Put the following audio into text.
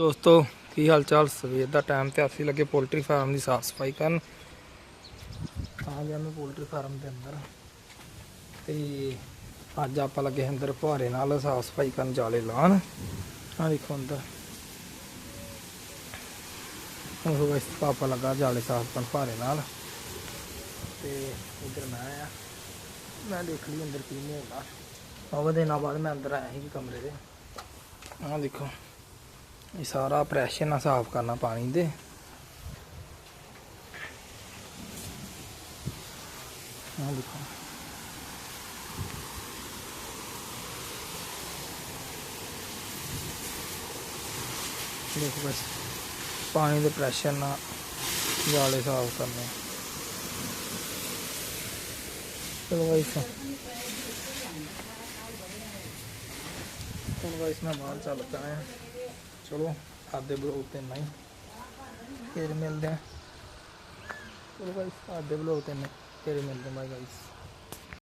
ਦੋਸਤੋ, ਕੀ ਹਾਲ ਚਾਲ ਸਵੇਰ ਦਾ ਟਾਈਮ ਤੇ ਅਸੀਂ ਲੱਗੇ ਪੋਲਟਰੀ ਫਾਰਮ ਦੀ ਸਾਫ਼ ਸਫ਼ਾਈ ਕਰਨ। ਆ ਗਿਆ ਮੈਂ ਪੋਲਟਰੀ ਫਾਰਮ ਦੇ ਅੰਦਰ। ਤੇ ਅੱਜ ਆਪਾਂ ਲੱਗੇ ਅੰਦਰ ਫੁਹਾਰੇ ਨਾਲ ਸਾਫ਼ ਸਫ਼ਾਈ ਕਰਨ ਜਾਲੇ ਲਾਣ ਆ ਦੇਖੋ ਅੰਦਰ। ਉਹ ਵੈਸ ਪਾਪਾ ਲੱਗਾ ਜਾਲੇ ਸਾਫ਼ ਕਰਨ ਫੁਹਾਰੇ ਨਾਲ। ਤੇ ਇਧਰ ਮੈਂ ਆ ਮੈਂ ਦੇਖ ਲਈ ਅੰਦਰ ਕੀ ਨਹੀਂ ਹੈਗਾ ਉਹ ਦਿਨਾਂ ਬਾਅਦ ਮੈਂ ਅੰਦਰ ਆਇਆ ਸੀ ਕਮਰੇ ਦੇ। ਆਹ ਦੇਖੋ। ਇਹ ਸਾਰਾ ਪ੍ਰੈਸ਼ਰ ਨਾਲ ਸਾਫ਼ ਕਰਨਾ ਪਾਣੀ ਦੇ। ਆਹ ਦੇਖੋ। ਦੇਖੋ ਬਸ, ਪਾਣੀ ਦੇ ਪ੍ਰੈਸ਼ਰ ਨਾਲ ਜਾਲੇ ਸਾਫ਼ ਕਰਨੇ। ਚਲੋ ਗਾਇਸ ਹੁਣ ਗਾਇਸ ਮੈਂ ਬਾਹਰ ਚੱਲ ਪਿਆ ਹਾਂ ਚਲੋ ਆਦੇ ਬਲੌਗ ਤੇ ਨਹੀਂ ਫਿਰ ਮਿਲਦੇ ਆ ਚਲੋ ਗਾਇਸ ਆਦੇ ਬਲੌਗ ਤੇ ਨਹੀਂ ਫਿਰ ਮਿਲਦੇ ਬਾਈ ਗਾਇਸ